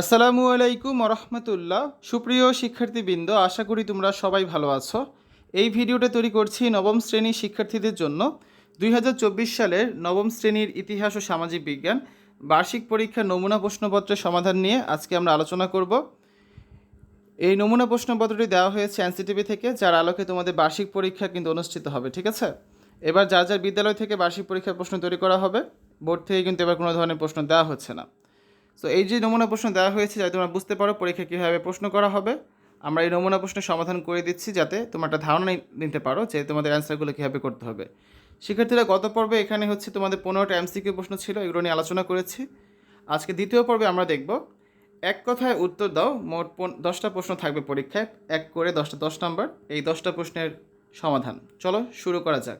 আসসালামু আলাইকুম রহমতুল্লাহ সুপ্রিয় শিক্ষার্থীবৃন্দ, আশা করি তোমরা সবাই ভালো আছো। এই ভিডিওটা তৈরি করছি নবম শ্রেণির শিক্ষার্থীদের জন্য। দুই হাজার চব্বিশ সালের নবম শ্রেণির ইতিহাস ও সামাজিক বিজ্ঞান বার্ষিক পরীক্ষার নমুনা প্রশ্নপত্রের সমাধান নিয়ে আজকে আমরা আলোচনা করব। এই নমুনা প্রশ্নপত্রটি দেওয়া হয়েছে এনসিটিভি থেকে, যার আলোকে তোমাদের বার্ষিক পরীক্ষা কিন্তু অনুষ্ঠিত হবে, ঠিক আছে? এবার যার যার বিদ্যালয় থেকে বার্ষিক পরীক্ষার প্রশ্ন তৈরি করা হবে, বোর্ড থেকে কিন্তু এবার কোনো ধরনের প্রশ্ন দেওয়া হচ্ছে না। সো এই যে নমুনা প্রশ্ন দেওয়া হয়েছে, যাতে তোমরা বুঝতে পারো পরীক্ষা কীভাবে প্রশ্ন করা হবে, আমরা এই নমুনা প্রশ্নের সমাধান করে দিচ্ছি যাতে তোমরা একটা ধারণা নিতে পারো যে তোমাদের অ্যান্সারগুলো কীভাবে করতে হবে। শিক্ষার্থীরা, গত পর্বে এখানে হচ্ছে তোমাদের পনেরোটা এমসিকিউ প্রশ্ন ছিল, এগুলো নিয়ে আলোচনা করেছি। আজকে দ্বিতীয় পর্বে আমরা দেখব, এক কথায় উত্তর দাও, মোট দশটা প্রশ্ন থাকবে পরীক্ষায়, এক করে দশটা, দশ নম্বর, এই দশটা প্রশ্নের সমাধান। চলো শুরু করা যাক।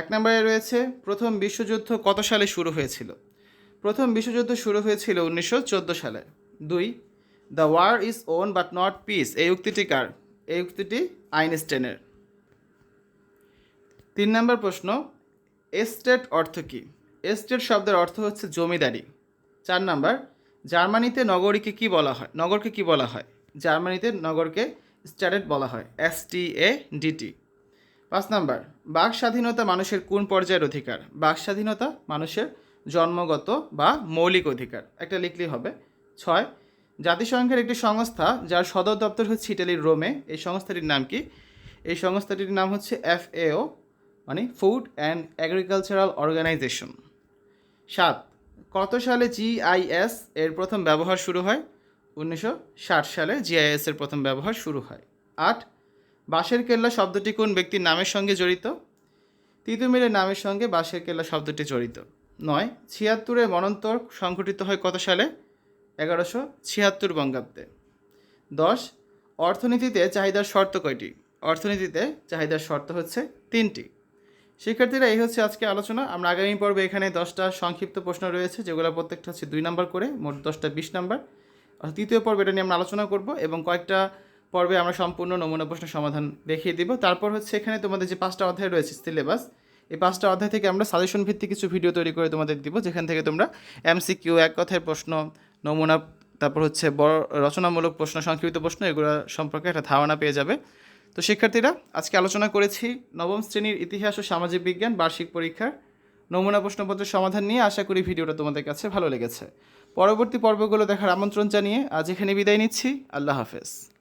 এক নম্বরে রয়েছে, প্রথম বিশ্বযুদ্ধ কত সালে শুরু হয়েছিল? প্রথম বিশ্বযুদ্ধ শুরু হয়েছিল উনিশশো চোদ্দ সালে। দুই, the war is won but not peace এই উক্তিটি কার? এই উক্তিটি আইনস্টাইনের। তিন নম্বর প্রশ্ন, এস্টেট অর্থ কী? এস্টেট শব্দের অর্থ হচ্ছে জমিদারি। চার নাম্বার, জার্মানিতে নগরীকে কি বলা হয়? নগরকে কি বলা হয়? জার্মানিতে নগরকে স্ট্যাটেট বলা হয়। এস টি এ ডিটি পাঁচ নাম্বার বাক স্বাধীনতা মানুষের কোন পর্যায়ের অধিকার? বাক স্বাধীনতা মানুষের জন্মগত বা মৌলিক অধিকার। একটা লিখলেই হবে। ছয়, জাতিসংঘের একটি সংস্থা যার সদর দপ্তর হচ্ছে ইটালির রোমে। এই সংস্থাটির নাম কি? এই সংস্থাটির নাম হচ্ছে এফএও মানে ফুড অ্যান্ড অ্যাগ্রিকালচারাল অর্গানাইজেশন সাত, কত সালে জিআইএস এর প্রথম ব্যবহার শুরু হয়? উনিশশো ষাট সালে জিআইএস এর প্রথম ব্যবহার শুরু হয়। আট, বাঁশের কেল্লা শব্দটি কোন ব্যক্তির নামের সঙ্গে জড়িত? তিতুমিরের নামের সঙ্গে বাঁশের কেল্লা শব্দটি জড়িত। নয় ছিয়াত্তরের মনন্তর সংঘটিত হয় কত সালে? এগারোশো ছিয়াত্তর বঙ্গাব্দে। দশ, অর্থনীতিতে চাহিদার শর্ত কয়টি? অর্থনীতিতে চাহিদার শর্ত হচ্ছে তিনটি। শিক্ষার্থীরা, এই হচ্ছে আজকে আলোচনা। আমরা আগামী পর্বে এখানে দশটা সংক্ষিপ্ত প্রশ্ন রয়েছে, যেগুলো প্রত্যেকটা হচ্ছে দুই নম্বর করে, মোট দশটা বিশ নম্বর। তৃতীয় পর্বে এটা নিয়ে আমরা আলোচনা করব এবং কয়েকটা পর্বে আমরা সম্পূর্ণ নমুনা প্রশ্ন সমাধান দেখিয়ে দিব। তারপর হচ্ছে এখানে তোমাদের যে পাঁচটা অধ্যায় রয়েছে, সিলেবাস এই পাঁচটা অধ্যায় থেকে আমরা সাজেশন ভিত্তিক কিছু ভিডিও তৈরি করে তোমাদের দিব, যেখান থেকে তোমরা এমসিকিউ এক কথায় প্রশ্ন, নমুনা, তারপর হচ্ছে বড়, রচনামূলক প্রশ্ন, সংক্ষিপ্ত প্রশ্ন, এগুলো সম্পর্কে একটা ধারণা পেয়ে যাবে। তো শিক্ষার্থীরা, আজকে আলোচনা করেছি নবম শ্রেণির ইতিহাস ও সামাজিক বিজ্ঞান বার্ষিক পরীক্ষার নমুনা প্রশ্নপত্রের সমাধান নিয়ে আশা করি ভিডিওটা তোমাদের কাছে ভালো লেগেছে। পরবর্তী পর্বগুলো দেখার আমন্ত্রণ জানিয়ে আজ এখানে বিদায় নিচ্ছি। আল্লাহ হাফেজ।